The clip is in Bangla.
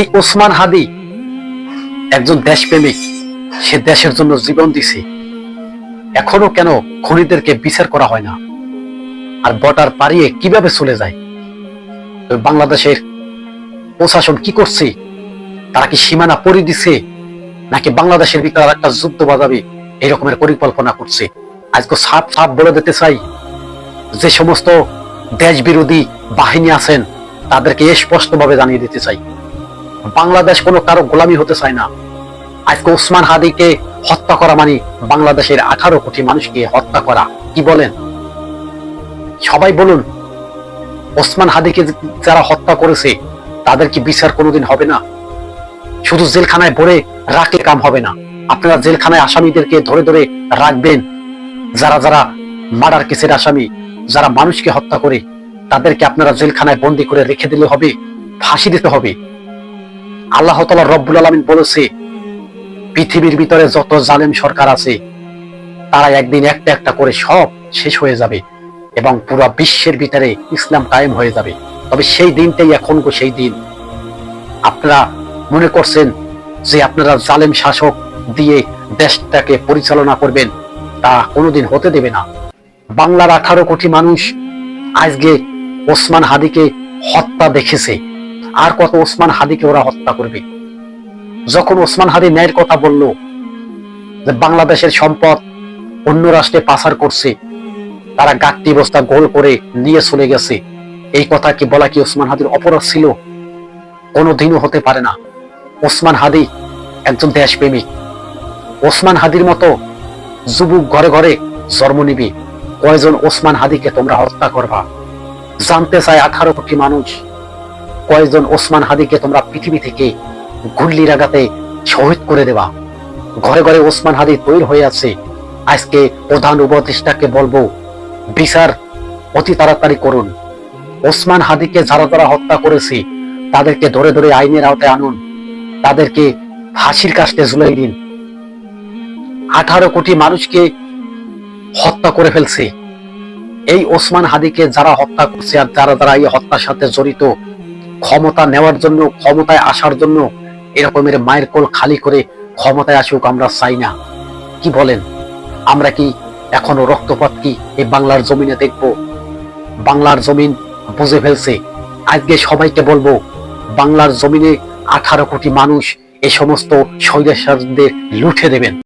এই ওসমান হাদি একজন দেশপ্রেমিক, সে দেশের জন্য জীবন দিছে। এখনও কেন খনিদেরকে বিচার করা হয় না? আর বর্ডার পারিয়ে কীভাবে চলে যায়? বাংলাদেশের প্রশাসন কি করছে? তারা কি সীমানা পরি দিছে? নাকি বাংলাদেশের ভিতরে একটা যুদ্ধ বাজাবে এরকমের পরিকল্পনা করছে? আজকে সাপ সাপ বলে দিতে চাই, যে সমস্ত দেশ বিরোধী বাহিনী আছেন, তাদেরকে স্পষ্টভাবে জানিয়ে দিতে চাই। বাংলাদেশ কোনো কারও গোলামি হতে চায় না। আজকে ওসমান হাদিকে হত্যা করা মানে বাংলাদেশের আঠারো কোটি মানুষকে হত্যা করা। কি বলেন? সবাই বলুন, ওসমান হাদিকে যারা হত্যা করেছে, তাদের কি বিচার কোনোদিন হবে না? শুধু জেলখানায় ভরে রাখলে কাম হবে না। আপনারা জেলখানায় আসামিদেরকে ধরে ধরে রাখবেন। যারা যারা মার্ডার কেসের আসামি, যারা মানুষকে হত্যা করে, তাদেরকে আপনারা জেলখানায় বন্দি করে রেখে দিলে হবে, ফাঁসি দিতে হবে। আল্লাহ তালা রব্বুল আলমিন বলেছে, পৃথিবীর ভিতরে যত জালেম সরকার আছে, তারা একদিন একটা একটা করে সব শেষ হয়ে যাবে এবং পুরো বিশ্বের ভিতরে ইসলাম কায়েম হয়ে যাবে। তবে সেই দিনটাই এখন সেই দিন। আপনারা মনে করছেন যে আপনারা জালেম শাসক দিয়ে দেশটাকে পরিচালনা করবেন, তা কোনোদিন হতে দেবে না। বাংলার আঠারো কোটি মানুষ আজকে ওসমান হাদিকে হত্যা দেখেছে। আর কত ওসমান হাদিকে ওরা হত্যা করবে? যখন ওসমান হাদি ন্যায়ের কথা বলল যে বাংলাদেশের সম্পদ অন্য রাষ্ট্রে পাচার করছে, তারা গাঁটটি বস্তা গোল করে নিয়ে চলে গেছে, এই কথা কি বলা কি ওসমান হাদির অপরাধ ছিল? কোনোদিনও হতে পারে না। ওসমান হাদি একজন দেশপ্রেমিক। ওসমান হাদির মতো যুবক ঘরে ঘরে জন্ম নিবি। কয়জন ওসমান হাদিকে তোমরা হত্যা করবা? জানতে চায় আঠারো কোটি মানুষ। কয়জন ওসমান হাদিকে তোমরা পৃথিবী থেকে গুল্লির আঘাতে শহীদ করে দেবা। ঘরে ঘরে ওসমান হাদি তৈরি হয়ে আছে। আজকে প্রধান উপদেষ্টাকে বলব, বিচার অতি তাড়াতাড়ি করুন। ওসমান হাদিকে যারা যারা হত্যা করেছে, তাদেরকে ধরে ধরে আইনের আওতায় আনুন। তাদেরকে ফাঁসির কাস্টে ঝুলাই দিন। আঠারো কোটি মানুষকে হত্যা করে ফেলছে। এই ওসমান হাদিকে যারা হত্যা করছে আর যারা যারা এই হত্যার সাথে জড়িত ক্ষমতা নেওয়ার জন্য, ক্ষমতায় আসার জন্য এরকমের মায়ের কোল খালি করে ক্ষমতায় আসুক আমরা চাই না। কি বলেন? আমরা কি এখনও রক্তপাত কি এই বাংলার জমিনে দেখব? বাংলার জমিন বুঝে ফেলছে। আজকে সবাইকে বলব, বাংলার জমিনে আঠারো কোটি মানুষ এ সমস্ত স্বৈরাচারদের লুঠে দেবেন।